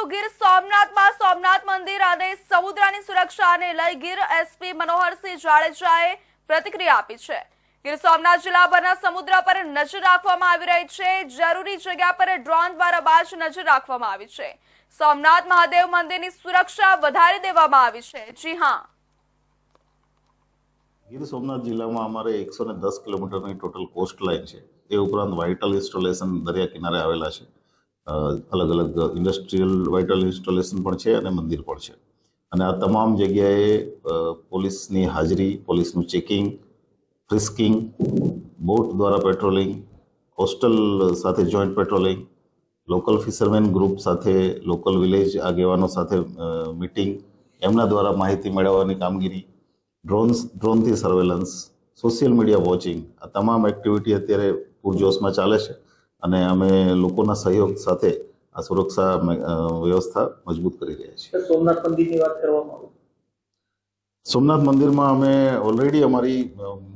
તો ગીર સોમનાથમાં સોમનાથ મંદિર અને સમુદ્રની સુરક્ષાને લઈ ગીર એસપી મનોહરસિંહ જાડેજાએ પ્રતિક્રિયા આપી છે. ગીર સોમનાથ જિલ્લાભરના સમુદ્ર પર નજર રાખવામાં આવી રહી છે. જરૂરી જગ્યા પર ડ્રોન દ્વારા બાજ નજર રાખવામાં આવી છે. સોમનાથ મહાદેવ મંદિરની સુરક્ષા વધારી દેવામાં આવી છે. જી હા. ગીર સોમનાથ જિલ્લામાં અમારે એકસો ને દસ કિલોમીટરની ટોટલ કોસ્ટ લાઇન છે. એ ઉપરાંત વાઇટલ ઇન્સ્ટોલેશન દરિયા કિનારે આવેલા છે. અલગ અલગ ઇન્ડસ્ટ્રીયલ વાઇટલ ઇન્સ્ટોલેશન પણ છે અને મંદિર પણ છે. અને આ તમામ જગ્યાએ પોલીસની હાજરી, પોલીસનું ચેકિંગ ફ્રિસ્કિંગ બોટ દ્વારા પેટ્રોલિંગ હોસ્ટેલ સાથે joint patrolling local fisherman group સાથે લોકલ વિલેજ આગેવાનો સાથે મિટિંગ એમના દ્વારા માહિતી મેળવવાની કામગીરી ડ્રોન્સ ડ્રોનથી સર્વેલન્સ સોશિયલ મીડિયા વોચિંગ આ તમામ એક્ટિવિટી અત્યારે પૂરજોશમાં ચાલે છે. અને અમે લોકોના સહયોગ સાથે આ સુરક્ષા વ્યવસ્થા મજબૂત કરી રહ્યા છીએ. સોમનાથ મંદિરની વાત કરવામાં સોમનાથ મંદિરમાં અમે ઓલરેડી અમારી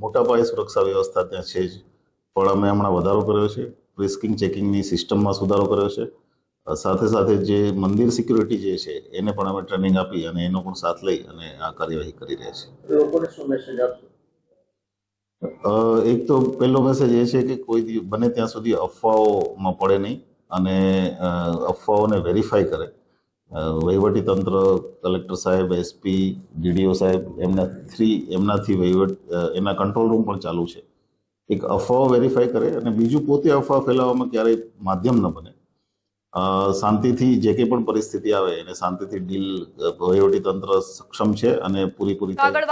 મોટા પાયે સુરક્ષા વ્યવસ્થા ત્યાં છે જ. પણ અમે હમણાં વધારો કર્યો છે. રિસ્કિંગ ચેકિંગની સિસ્ટમમાં સુધારો કર્યો છે. સાથે સાથે જે મંદિર સિક્યુરિટી જે છે એને પણ અમે ટ્રેનિંગ આપી અને એનો પણ સાથ લઈ અને આ કાર્યવાહી કરી રહ્યા છીએ. લોકોને શું મેસેજ આપશો? એક તો પહેલો મેસેજ એ છે કે કોઈ બને ત્યાં સુધી અફવાઓમાં પડે નહીં અને અફવાઓને વેરીફાઈ કરે. વહીવટી તંત્ર કલેક્ટર સાહેબ એસપી ડીડીઓ સાહેબ, એમના થ્રી એમનાથી વહીવટ એના કંટ્રોલ રૂમ પણ ચાલુ છે. એક અફવાઓ વેરીફાઈ કરે અને બીજું પોતે અફવા ફેલાવવામાં ક્યારેય માધ્યમ ન બને. શાંતિથી જે કંઈ પણ પરિસ્થિતિ આવે એને શાંતિથી ડીલ વહીવટી તંત્ર સક્ષમ છે અને પૂરી પૂરી તૈયારી કાગળ